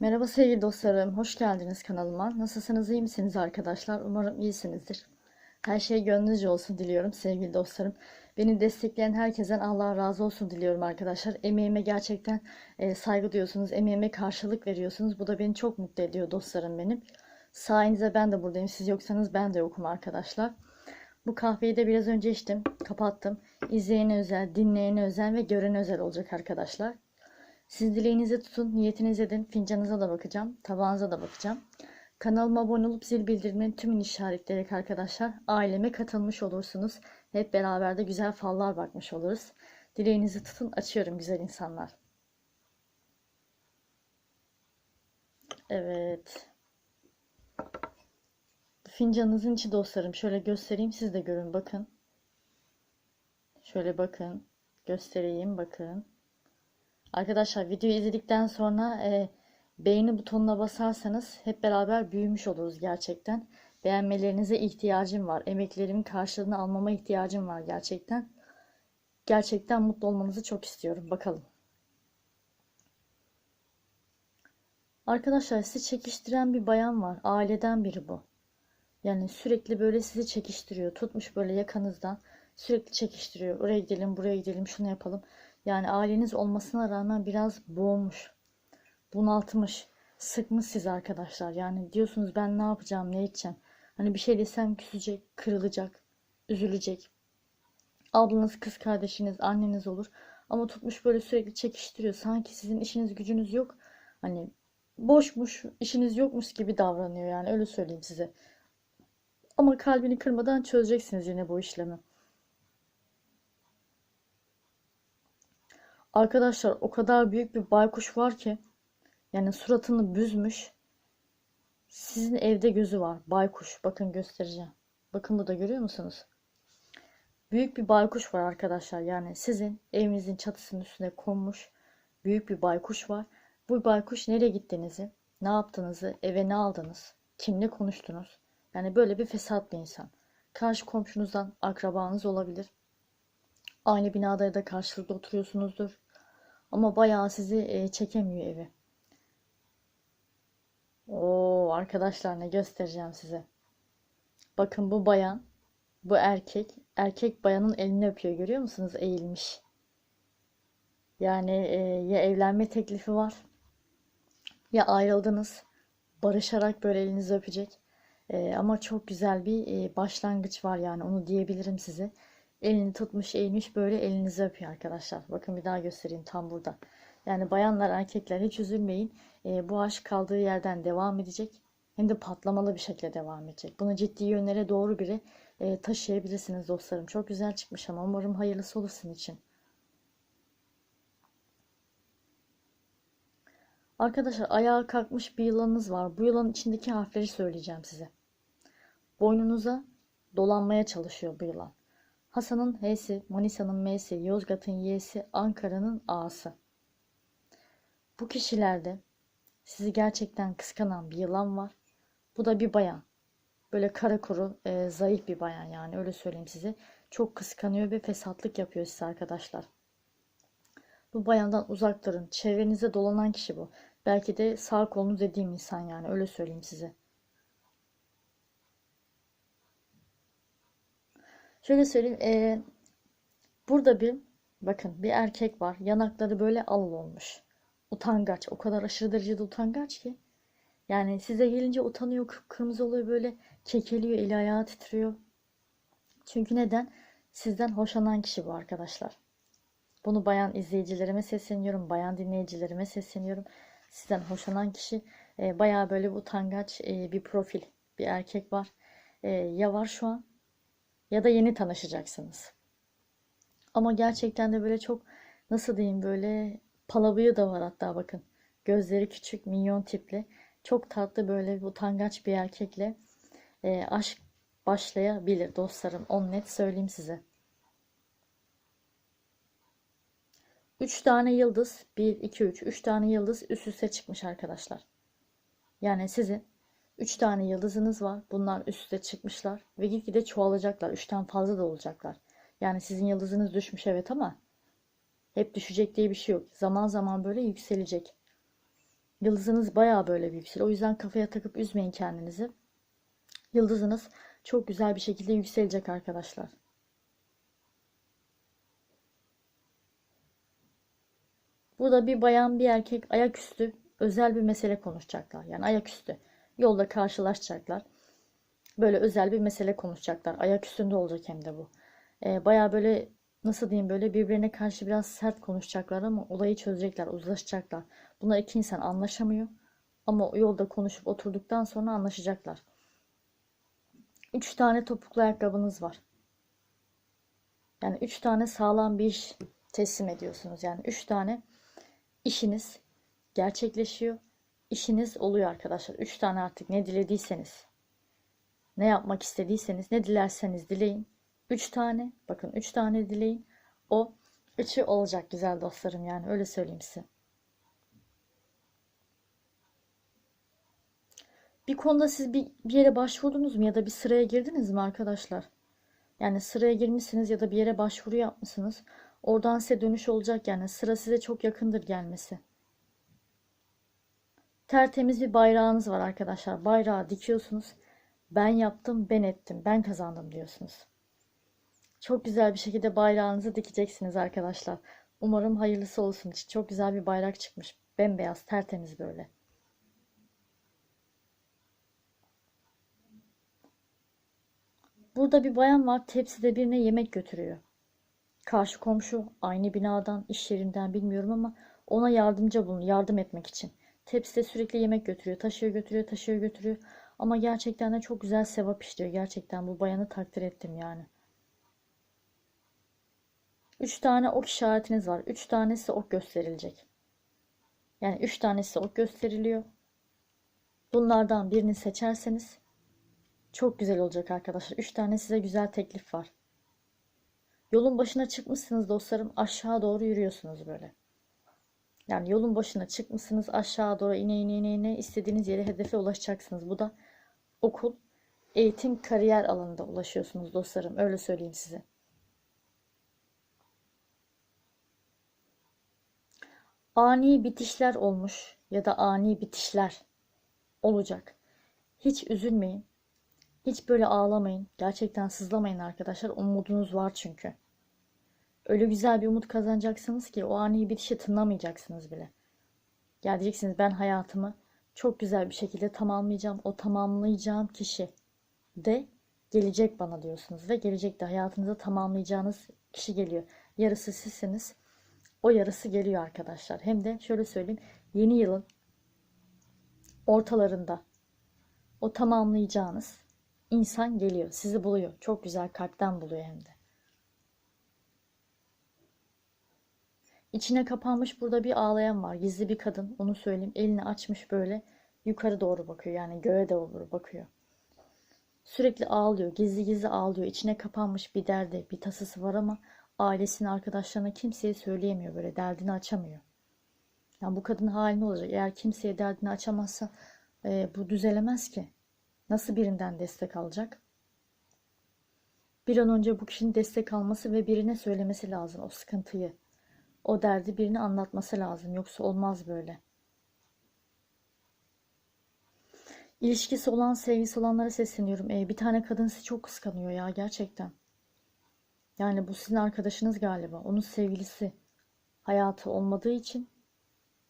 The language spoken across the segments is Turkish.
Merhaba sevgili dostlarım, hoş geldiniz kanalıma. Nasılsınız, iyi misiniz arkadaşlar? Umarım iyisinizdir. Her şey gönlünüzce olsun diliyorum sevgili dostlarım. Beni destekleyen herkesten Allah razı olsun diliyorum arkadaşlar. Emeğime gerçekten e, saygı duyuyorsunuz, emeğime karşılık veriyorsunuz. Bu da beni çok mutlu ediyor dostlarım benim. Sayenizde ben de buradayım. Siz yoksanız ben de yokum arkadaşlar. Bu kahveyi de biraz önce içtim, kapattım. İzleyene özel, dinleyene özel ve görene özel olacak arkadaşlar. Siz dileğinizi tutun, niyetinizi edin. Fincanınıza da bakacağım, tabağınıza da bakacağım. Kanalıma abone olup zil bildirimini tümünü işaretleyerek arkadaşlar aileme katılmış olursunuz. Hep beraber de güzel fallar bakmış oluruz. Dileğinizi tutun, açıyorum güzel insanlar. Evet. Fincanınızın içi dostlarım. Şöyle göstereyim siz de görün bakın. Şöyle bakın. Göstereyim bakın. Arkadaşlar videoyu izledikten sonra e, beğeni butonuna basarsanız hep beraber büyümüş oluruz gerçekten. Beğenmelerinize ihtiyacım var. Emeklerimin karşılığını almama ihtiyacım var gerçekten. Gerçekten mutlu olmanızı çok istiyorum. Bakalım. Arkadaşlar sizi çekiştiren bir bayan var. Aileden biri bu. Yani sürekli böyle sizi çekiştiriyor. Tutmuş böyle yakanızdan. Sürekli çekiştiriyor. Oraya gidelim, buraya gidelim, şunu yapalım. Yani aileniz olmasına rağmen biraz boğmuş, bunaltmış, sıkmış siz arkadaşlar. Yani diyorsunuz ben ne yapacağım, ne edeceğim. Hani bir şey desem küsecek, kırılacak, üzülecek. Ablanız, kız kardeşiniz, anneniz olur. Ama tutmuş böyle sürekli çekiştiriyor. Sanki sizin işiniz gücünüz yok. Hani boşmuş, işiniz yokmuş gibi davranıyor yani öyle söyleyeyim size. Ama kalbini kırmadan çözeceksiniz yine bu işlemi. Arkadaşlar o kadar büyük bir baykuş var ki yani suratını büzmüş. Sizin evde gözü var. Baykuş. Bakın göstereceğim. Bakın burada görüyor musunuz? Büyük bir baykuş var arkadaşlar. Yani sizin evinizin çatısının üstüne konmuş büyük bir baykuş var. Bu baykuş nereye gittiğinizi, ne yaptığınızı, eve ne aldınız, kimle konuştunuz. Yani böyle bir fesat bir insan. Karşı komşunuzdan akrabanız olabilir. Aynı binada ya da karşılıklı oturuyorsunuzdur. Ama bayağı sizi e, çekemiyor evi. Oo arkadaşlar ne göstereceğim size. Bakın bu bayan, bu erkek. Erkek bayanın elini öpüyor görüyor musunuz? Eğilmiş. Yani e, ya evlenme teklifi var ya ayrıldınız. Barışarak böyle elinizi öpecek. E, ama çok güzel bir e, başlangıç var yani onu diyebilirim size. Elini tutmuş eğilmiş böyle elinizi öpüyor arkadaşlar. Bakın bir daha göstereyim tam burada. Yani bayanlar erkekler hiç üzülmeyin. E, bu aşk kaldığı yerden devam edecek. Hem de patlamalı bir şekilde devam edecek. Bunu ciddi yönlere doğru bile e, taşıyabilirsiniz dostlarım. Çok güzel çıkmış ama umarım hayırlısı olur sizin için. Arkadaşlar ayağa kalkmış bir yılanınız var. Bu yılanın içindeki harfleri söyleyeceğim size. Boynunuza dolanmaya çalışıyor bu yılan. Hasan'ın H'si, Manisa'nın M'si, Yozgat'ın Y'si, Ankara'nın A'sı. Bu kişilerde sizi gerçekten kıskanan bir yılan var. Bu da bir bayan. Böyle kara kuru, e, zayıf bir bayan yani öyle söyleyeyim size. Çok kıskanıyor ve fesatlık yapıyor size arkadaşlar. Bu bayandan uzak durun. Çevrenize dolanan kişi bu. Belki de sağ kolunuz dediğim insan yani öyle söyleyeyim size. Şöyle söyleyeyim. E, burada bir bakın bir erkek var. Yanakları böyle al olmuş. Utangaç. O kadar aşırı derecede utangaç ki. Yani size gelince utanıyor. Kırmızı oluyor böyle. Kekeliyor. Eli ayağı titriyor. Çünkü neden? Sizden hoşlanan kişi bu arkadaşlar. Bunu bayan izleyicilerime sesleniyorum. Bayan dinleyicilerime sesleniyorum. Sizden hoşlanan kişi e, bayağı böyle bir utangaç e, bir profil. Bir erkek var. E, ya var şu an ya da yeni tanışacaksınız. Ama gerçekten de böyle çok nasıl diyeyim böyle palabıyı da var hatta bakın. Gözleri küçük, minyon tipli. Çok tatlı böyle bir utangaç bir erkekle e, aşk başlayabilir dostlarım. On net söyleyeyim size. 3 tane yıldız 1, 2, 3. 3 tane yıldız üst üste çıkmış arkadaşlar. Yani sizin 3 tane yıldızınız var. Bunlar üst üste çıkmışlar. Ve gitgide çoğalacaklar. 3'ten fazla da olacaklar. Yani sizin yıldızınız düşmüş evet ama hep düşecek diye bir şey yok. Zaman zaman böyle yükselecek. Yıldızınız bayağı böyle bir yükseliyor. O yüzden kafaya takıp üzmeyin kendinizi. Yıldızınız çok güzel bir şekilde yükselecek arkadaşlar. Burada bir bayan bir erkek ayaküstü özel bir mesele konuşacaklar. Yani ayaküstü. Yolda karşılaşacaklar. Böyle özel bir mesele konuşacaklar. Ayak üstünde olacak hem de bu. Ee, Baya böyle nasıl diyeyim böyle birbirine karşı biraz sert konuşacaklar ama olayı çözecekler, uzlaşacaklar. Buna iki insan anlaşamıyor. Ama yolda konuşup oturduktan sonra anlaşacaklar. Üç tane topuklu ayakkabınız var. Yani üç tane sağlam bir iş teslim ediyorsunuz. Yani üç tane işiniz gerçekleşiyor. İşiniz oluyor arkadaşlar. Üç tane artık ne dilediyseniz, ne yapmak istediyseniz, ne dilerseniz dileyin. Üç tane, bakın üç tane dileyin. O üçü olacak güzel dostlarım yani öyle söyleyeyim size. Bir konuda siz bir, bir yere başvurdunuz mu ya da bir sıraya girdiniz mi arkadaşlar? Yani sıraya girmişsiniz ya da bir yere başvuru yapmışsınız. Oradan size dönüş olacak yani sıra size çok yakındır gelmesi. Tertemiz bir bayrağınız var arkadaşlar. Bayrağı dikiyorsunuz. Ben yaptım, ben ettim, ben kazandım diyorsunuz. Çok güzel bir şekilde bayrağınızı dikeceksiniz arkadaşlar. Umarım hayırlısı olsun. Çok güzel bir bayrak çıkmış. Bembeyaz, tertemiz böyle. Burada bir bayan var. Tepside birine yemek götürüyor. Karşı komşu aynı binadan, iş yerinden bilmiyorum ama ona yardımcı bulun, yardım etmek için. Tepside sürekli yemek götürüyor. Taşıyor götürüyor, taşıyor götürüyor. Ama gerçekten de çok güzel sevap işliyor. Gerçekten bu bayanı takdir ettim yani. Üç tane ok işaretiniz var. Üç tanesi ok gösterilecek. Yani üç tanesi ok gösteriliyor. Bunlardan birini seçerseniz çok güzel olacak arkadaşlar. Üç tane size güzel teklif var. Yolun başına çıkmışsınız dostlarım. Aşağı doğru yürüyorsunuz böyle. Yani yolun başına çıkmışsınız. Aşağı doğru ine ine ine ine istediğiniz yere hedefe ulaşacaksınız. Bu da okul, eğitim, kariyer alanında ulaşıyorsunuz dostlarım. Öyle söyleyeyim size. Ani bitişler olmuş ya da ani bitişler olacak. Hiç üzülmeyin. Hiç böyle ağlamayın. Gerçekten sızlamayın arkadaşlar. Umudunuz var çünkü. Öyle güzel bir umut kazanacaksınız ki o ani bitişi tınlamayacaksınız bile. Geleceksiniz ben hayatımı çok güzel bir şekilde tamamlayacağım. O tamamlayacağım kişi de gelecek bana diyorsunuz ve gelecekte hayatınızı tamamlayacağınız kişi geliyor. Yarısı sizsiniz. O yarısı geliyor arkadaşlar. Hem de şöyle söyleyeyim. Yeni yılın ortalarında o tamamlayacağınız insan geliyor. Sizi buluyor. Çok güzel kalpten buluyor hem de. İçine kapanmış burada bir ağlayan var. Gizli bir kadın. Onu söyleyeyim. Elini açmış böyle yukarı doğru bakıyor. Yani göğe doğru bakıyor. Sürekli ağlıyor. Gizli gizli ağlıyor. İçine kapanmış bir derdi, bir tasası var ama ailesine, arkadaşlarına kimseye söyleyemiyor böyle. Derdini açamıyor. Yani bu kadın hali ne olacak? Eğer kimseye derdini açamazsa e, bu düzelemez ki. Nasıl birinden destek alacak? Bir an önce bu kişinin destek alması ve birine söylemesi lazım o sıkıntıyı. O derdi birine anlatması lazım. Yoksa olmaz böyle. İlişkisi olan, sevgisi olanlara sesleniyorum. Ee, bir tane kadın sizi çok kıskanıyor ya gerçekten. Yani bu sizin arkadaşınız galiba. Onun sevgilisi hayatı olmadığı için,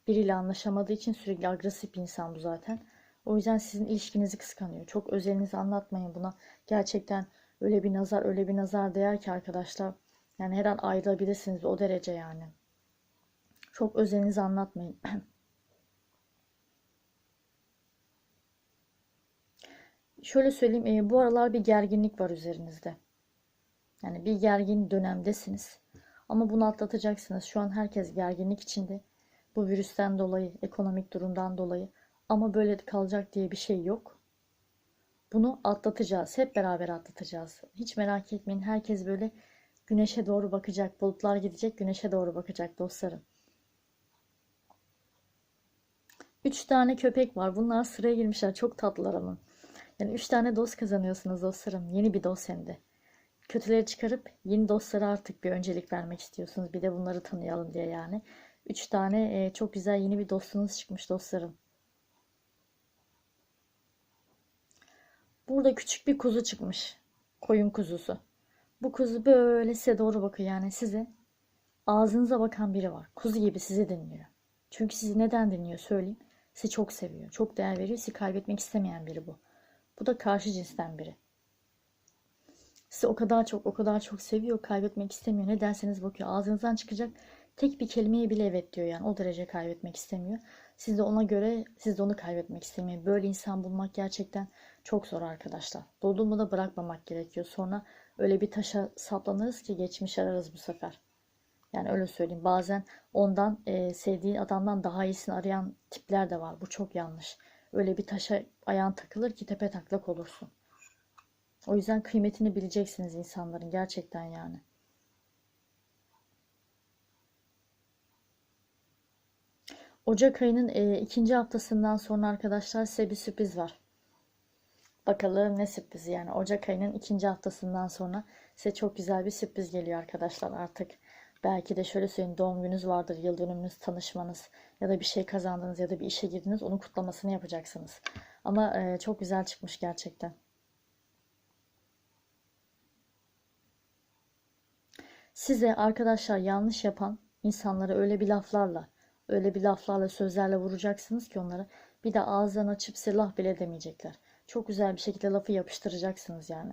biriyle anlaşamadığı için sürekli agresif insan bu zaten. O yüzden sizin ilişkinizi kıskanıyor. Çok özelinizi anlatmayın buna. Gerçekten öyle bir nazar, öyle bir nazar değer ki arkadaşlar. Yani her an ayrılabilirsiniz o derece yani. Çok özelinizi anlatmayın. Şöyle söyleyeyim, e, bu aralar bir gerginlik var üzerinizde. Yani bir gergin dönemdesiniz. Ama bunu atlatacaksınız. Şu an herkes gerginlik içinde. Bu virüsten dolayı, ekonomik durumdan dolayı. Ama böyle kalacak diye bir şey yok. Bunu atlatacağız. Hep beraber atlatacağız. Hiç merak etmeyin. Herkes böyle güneşe doğru bakacak. Bulutlar gidecek, güneşe doğru bakacak dostlarım. Üç tane köpek var. Bunlar sıraya girmişler. Çok tatlılar ama. Yani üç tane dost kazanıyorsunuz dostlarım. Yeni bir dost hem de. Kötüleri çıkarıp yeni dostlara artık bir öncelik vermek istiyorsunuz. Bir de bunları tanıyalım diye yani. Üç tane e, çok güzel yeni bir dostunuz çıkmış dostlarım. Burada küçük bir kuzu çıkmış. Koyun kuzusu. Bu kuzu böyle size doğru bakıyor yani size. Ağzınıza bakan biri var. Kuzu gibi sizi dinliyor. Çünkü sizi neden dinliyor söyleyeyim. Sizi çok seviyor. Çok değer veriyor. Sizi kaybetmek istemeyen biri bu. Bu da karşı cinsten biri. Sizi o kadar çok o kadar çok seviyor. Kaybetmek istemiyor. Ne derseniz bakıyor. Ağzınızdan çıkacak tek bir kelimeye bile evet diyor yani. O derece kaybetmek istemiyor. Siz de ona göre siz de onu kaybetmek istemiyor. Böyle insan bulmak gerçekten çok zor arkadaşlar. Dolduğumu da bırakmamak gerekiyor. Sonra öyle bir taşa saplanırız ki geçmiş ararız bu sefer. Yani öyle söyleyeyim. Bazen ondan e, sevdiğin adamdan daha iyisini arayan tipler de var. Bu çok yanlış. Öyle bir taşa ayağın takılır ki tepe taklak olursun. O yüzden kıymetini bileceksiniz insanların gerçekten yani. Ocak ayının e, ikinci haftasından sonra arkadaşlar size bir sürpriz var. Bakalım ne sürprizi yani. Ocak ayının ikinci haftasından sonra size çok güzel bir sürpriz geliyor arkadaşlar artık. Belki de şöyle söyleyeyim doğum gününüz vardır, yıl dönümünüz, tanışmanız ya da bir şey kazandınız ya da bir işe girdiniz onun kutlamasını yapacaksınız. Ama e, çok güzel çıkmış gerçekten. Size arkadaşlar yanlış yapan insanlara öyle bir laflarla, öyle bir laflarla, sözlerle vuracaksınız ki onlara bir de ağızlarını açıp silah bile demeyecekler. Çok güzel bir şekilde lafı yapıştıracaksınız yani.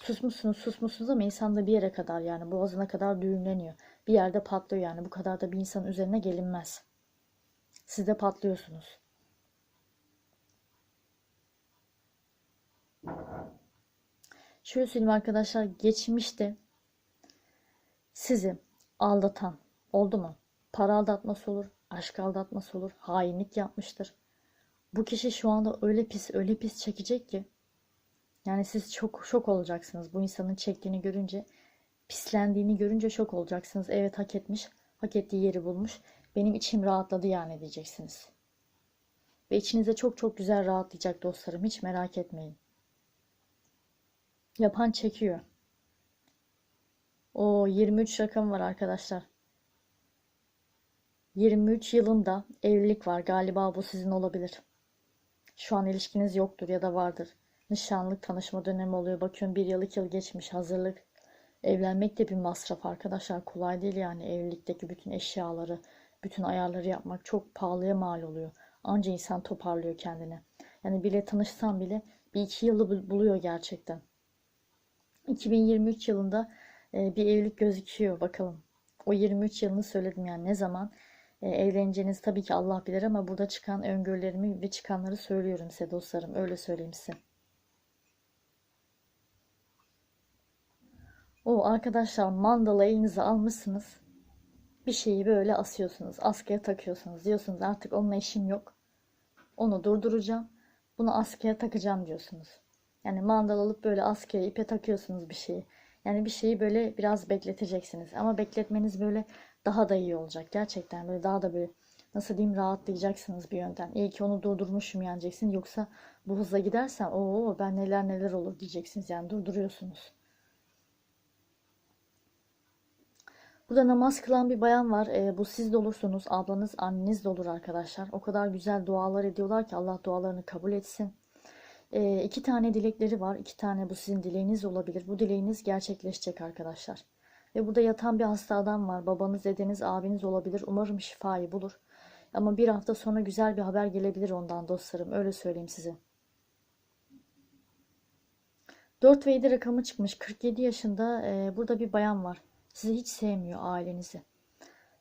Susmuşsunuz susmuşsunuz ama insan da bir yere kadar yani boğazına kadar düğümleniyor. Bir yerde patlıyor yani bu kadar da bir insanın üzerine gelinmez. Siz de patlıyorsunuz. Şöyle söyleyeyim arkadaşlar geçmişte sizi aldatan oldu mu? Para aldatması olur, aşk aldatması olur, hainlik yapmıştır. Bu kişi şu anda öyle pis öyle pis çekecek ki yani siz çok şok olacaksınız bu insanın çektiğini görünce pislendiğini görünce şok olacaksınız. Evet hak etmiş, hak ettiği yeri bulmuş. Benim içim rahatladı yani diyeceksiniz. Ve içinize çok çok güzel rahatlayacak dostlarım hiç merak etmeyin. Yapan çekiyor. O 23 rakam var arkadaşlar. 23 yılında evlilik var. Galiba bu sizin olabilir. Şu an ilişkiniz yoktur ya da vardır. Nişanlık tanışma dönemi oluyor. Bakıyorum bir yıl iki yıl geçmiş hazırlık. Evlenmek de bir masraf arkadaşlar. Kolay değil yani evlilikteki bütün eşyaları, bütün ayarları yapmak çok pahalıya mal oluyor. Anca insan toparlıyor kendini. Yani bile tanışsam bile bir iki yılı buluyor gerçekten. 2023 yılında e, bir evlilik gözüküyor bakalım. O 23 yılını söyledim yani ne zaman e, evleneceğiniz tabii ki Allah bilir ama burada çıkan öngörülerimi ve çıkanları söylüyorum size dostlarım. Öyle söyleyeyim size. O arkadaşlar mandala elinize almışsınız. Bir şeyi böyle asıyorsunuz. Askıya takıyorsunuz. Diyorsunuz artık onunla işim yok. Onu durduracağım. Bunu askıya takacağım diyorsunuz. Yani mandal alıp böyle askıya ipe takıyorsunuz bir şeyi. Yani bir şeyi böyle biraz bekleteceksiniz. Ama bekletmeniz böyle daha da iyi olacak. Gerçekten böyle daha da böyle nasıl diyeyim rahatlayacaksınız bir yönden. İyi ki onu durdurmuşum yeneceksin. Yoksa bu hızla gidersen o ben neler neler olur diyeceksiniz. Yani durduruyorsunuz. Burada namaz kılan bir bayan var. E, bu siz de olursunuz. Ablanız, anneniz de olur arkadaşlar. O kadar güzel dualar ediyorlar ki Allah dualarını kabul etsin. E, iki tane dilekleri var. İki tane bu sizin dileğiniz olabilir. Bu dileğiniz gerçekleşecek arkadaşlar. Ve burada yatan bir hasta adam var. Babanız, dedeniz, abiniz olabilir. Umarım şifayı bulur. Ama bir hafta sonra güzel bir haber gelebilir ondan dostlarım. Öyle söyleyeyim size. 4 ve 7 rakamı çıkmış. 47 yaşında e, burada bir bayan var. Sizi hiç sevmiyor ailenizi.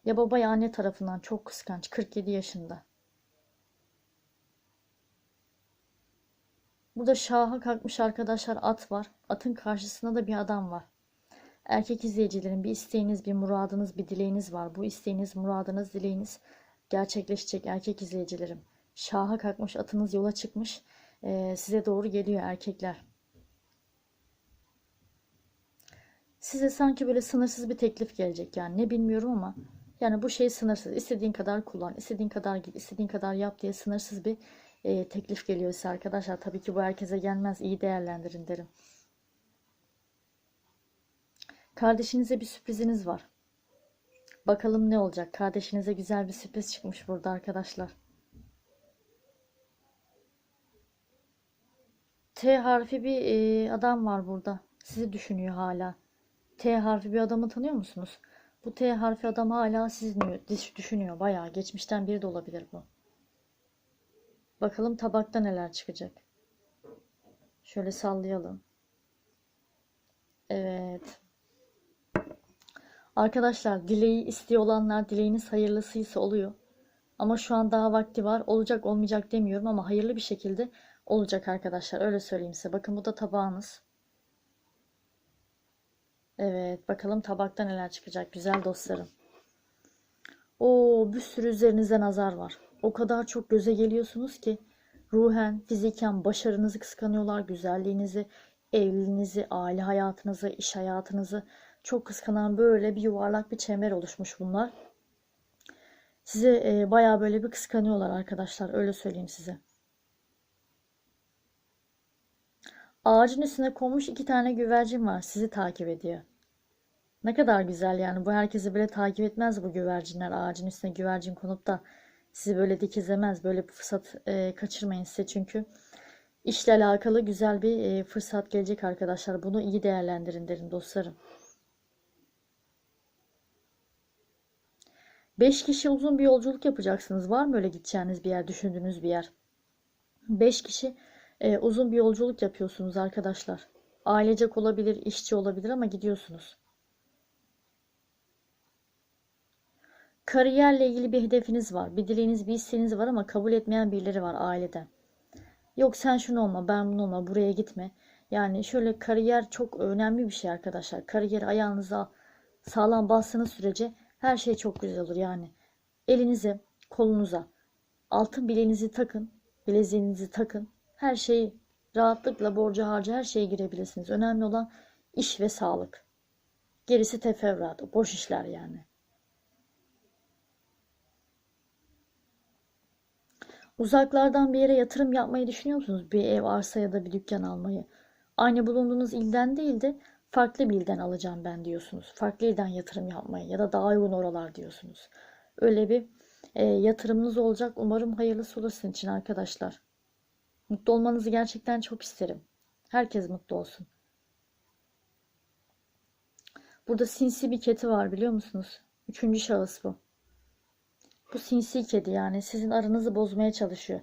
Ya baba ya anne tarafından çok kıskanç. 47 yaşında. Burada şaha kalkmış arkadaşlar at var. Atın karşısında da bir adam var. Erkek izleyicilerin bir isteğiniz, bir muradınız, bir dileğiniz var. Bu isteğiniz, muradınız, dileğiniz gerçekleşecek erkek izleyicilerim. Şaha kalkmış atınız yola çıkmış. Ee, size doğru geliyor erkekler. Size sanki böyle sınırsız bir teklif gelecek yani ne bilmiyorum ama yani bu şey sınırsız. İstediğin kadar kullan, istediğin kadar git, istediğin kadar yap diye sınırsız bir e, teklif geliyor size arkadaşlar. Tabii ki bu herkese gelmez. İyi değerlendirin derim. Kardeşinize bir sürpriziniz var. Bakalım ne olacak? Kardeşinize güzel bir sürpriz çıkmış burada arkadaşlar. T harfi bir e, adam var burada. Sizi düşünüyor hala. T harfi bir adamı tanıyor musunuz? Bu T harfi adam hala düş- düşünüyor. Bayağı geçmişten biri de olabilir bu. Bakalım tabakta neler çıkacak. Şöyle sallayalım. Evet. Arkadaşlar dileği istiyor olanlar dileğiniz hayırlısıysa oluyor. Ama şu an daha vakti var. Olacak olmayacak demiyorum ama hayırlı bir şekilde olacak arkadaşlar. Öyle söyleyeyim size. Bakın bu da tabağınız. Evet bakalım tabakta neler çıkacak güzel dostlarım. Oo bir sürü üzerinizde nazar var. O kadar çok göze geliyorsunuz ki ruhen, fiziken başarınızı kıskanıyorlar, güzelliğinizi, evliliğinizi, aile hayatınızı, iş hayatınızı çok kıskanan böyle bir yuvarlak bir çember oluşmuş bunlar. Size e, bayağı böyle bir kıskanıyorlar arkadaşlar öyle söyleyeyim size. Ağacın üstüne konmuş iki tane güvercin var. Sizi takip ediyor. Ne kadar güzel yani. Bu herkesi böyle takip etmez bu güvercinler. Ağacın üstüne güvercin konup da sizi böyle dikizlemez. Böyle bir fırsat e, kaçırmayın size çünkü işle alakalı güzel bir e, fırsat gelecek arkadaşlar. Bunu iyi değerlendirin derim dostlarım. 5 kişi uzun bir yolculuk yapacaksınız. Var mı öyle gideceğiniz bir yer, düşündüğünüz bir yer? 5 kişi e, uzun bir yolculuk yapıyorsunuz arkadaşlar. Ailecek olabilir, işçi olabilir ama gidiyorsunuz. Kariyerle ilgili bir hedefiniz var. Bir dileğiniz, bir isteğiniz var ama kabul etmeyen birileri var aileden. Yok sen şunu olma, ben bunu olma, buraya gitme. Yani şöyle kariyer çok önemli bir şey arkadaşlar. Kariyer ayağınıza sağlam bastığınız sürece her şey çok güzel olur yani. Elinize, kolunuza altın bileğinizi takın, bileziğinizi takın. Her şeyi rahatlıkla borcu harca her şeye girebilirsiniz. Önemli olan iş ve sağlık. Gerisi teferruat, boş işler yani. Uzaklardan bir yere yatırım yapmayı düşünüyor musunuz? Bir ev, arsa ya da bir dükkan almayı. Aynı bulunduğunuz ilden değil de farklı bir ilden alacağım ben diyorsunuz. Farklı ilden yatırım yapmayı ya da daha uygun oralar diyorsunuz. Öyle bir e, yatırımınız olacak. Umarım hayırlısı olur için arkadaşlar. Mutlu olmanızı gerçekten çok isterim. Herkes mutlu olsun. Burada sinsi bir kedi var biliyor musunuz? Üçüncü şahıs bu. Bu sinsi kedi yani sizin aranızı bozmaya çalışıyor.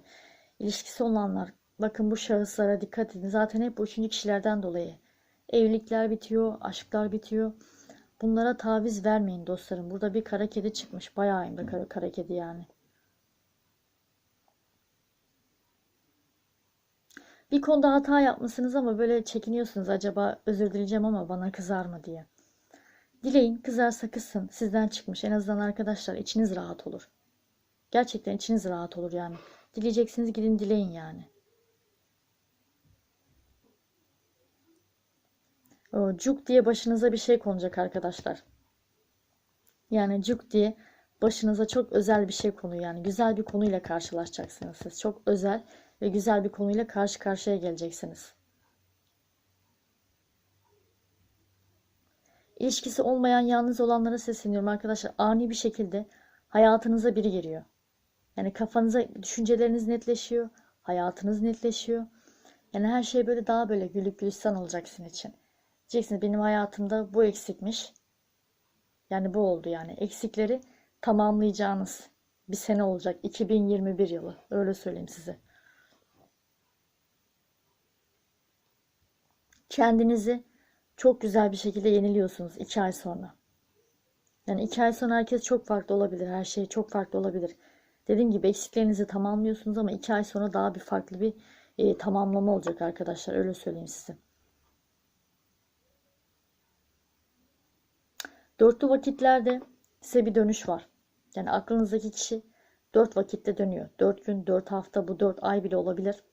İlişkisi olanlar bakın bu şahıslara dikkat edin. Zaten hep bu üçüncü kişilerden dolayı. Evlilikler bitiyor, aşklar bitiyor. Bunlara taviz vermeyin dostlarım. Burada bir kara kedi çıkmış. Bayağı hem de kara, kara kedi yani. Bir konuda hata yapmışsınız ama böyle çekiniyorsunuz. Acaba özür dileyeceğim ama bana kızar mı diye. Dileyin kızarsa kızsın. Sizden çıkmış. En azından arkadaşlar içiniz rahat olur. Gerçekten içiniz rahat olur yani. Dileyeceksiniz gidin dileyin yani. O cuk diye başınıza bir şey konacak arkadaşlar. Yani cuk diye başınıza çok özel bir şey konuyor. Yani güzel bir konuyla karşılaşacaksınız siz. Çok özel ve güzel bir konuyla karşı karşıya geleceksiniz. İlişkisi olmayan yalnız olanlara sesleniyorum arkadaşlar. Ani bir şekilde hayatınıza biri giriyor. Yani kafanıza düşünceleriniz netleşiyor. Hayatınız netleşiyor. Yani her şey böyle daha böyle gülük gülistan olacak sizin için. Diyeceksiniz benim hayatımda bu eksikmiş. Yani bu oldu yani. Eksikleri tamamlayacağınız bir sene olacak. 2021 yılı. Öyle söyleyeyim size. Kendinizi çok güzel bir şekilde yeniliyorsunuz iki ay sonra. Yani iki ay sonra herkes çok farklı olabilir. Her şey çok farklı olabilir. Dediğim gibi eksiklerinizi tamamlıyorsunuz ama iki ay sonra daha bir farklı bir e, tamamlama olacak arkadaşlar. Öyle söyleyeyim size. Dörtlü vakitlerde size bir dönüş var. Yani aklınızdaki kişi dört vakitte dönüyor. Dört gün, dört hafta, bu dört ay bile olabilir.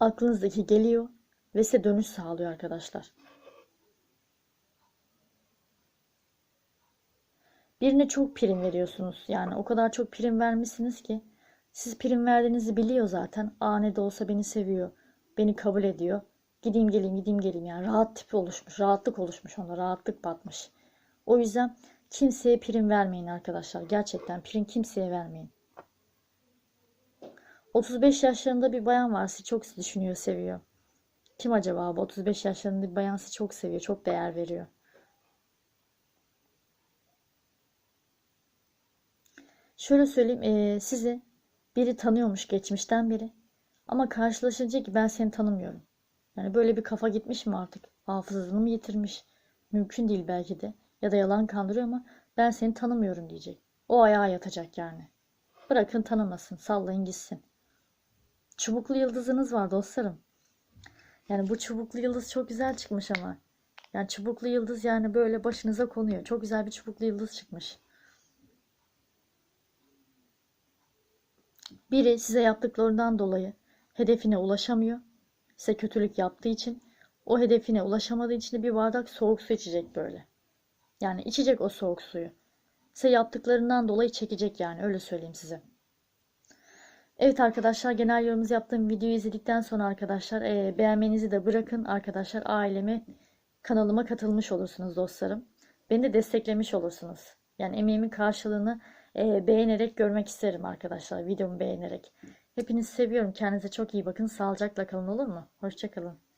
Aklınızdaki geliyor ve size dönüş sağlıyor arkadaşlar. Birine çok prim veriyorsunuz. Yani o kadar çok prim vermişsiniz ki siz prim verdiğinizi biliyor zaten. Aa ne de olsa beni seviyor. Beni kabul ediyor. Gideyim geleyim gideyim geleyim yani rahat tipi oluşmuş. Rahatlık oluşmuş onda. Rahatlık batmış. O yüzden Kimseye prim vermeyin arkadaşlar. Gerçekten prim kimseye vermeyin. 35 yaşlarında bir bayan var. Sizi çok düşünüyor, seviyor. Kim acaba bu 35 yaşlarında bir bayan sizi çok seviyor, çok değer veriyor. Şöyle söyleyeyim, eee, sizi biri tanıyormuş geçmişten beri. Ama karşılaşınca ki ben seni tanımıyorum. Yani böyle bir kafa gitmiş mi artık? Hafızasını mı yitirmiş? Mümkün değil belki de. Ya da yalan kandırıyor ama ben seni tanımıyorum diyecek. O ayağa yatacak yani. Bırakın tanımasın, sallayın gitsin. Çubuklu yıldızınız var dostlarım. Yani bu çubuklu yıldız çok güzel çıkmış ama. Yani çubuklu yıldız yani böyle başınıza konuyor. Çok güzel bir çubuklu yıldız çıkmış. Biri size yaptıklarından dolayı hedefine ulaşamıyor. Size kötülük yaptığı için o hedefine ulaşamadığı için de bir bardak soğuk su içecek böyle. Yani içecek o soğuk suyu. Size yaptıklarından dolayı çekecek yani öyle söyleyeyim size. Evet arkadaşlar genel yorumunuzu yaptığım videoyu izledikten sonra arkadaşlar e, beğenmenizi de bırakın arkadaşlar aileme kanalıma katılmış olursunuz dostlarım. Beni de desteklemiş olursunuz. Yani emeğimin karşılığını e, beğenerek görmek isterim arkadaşlar videomu beğenerek. Hepinizi seviyorum. Kendinize çok iyi bakın. Sağlıcakla kalın olur mu? Hoşçakalın.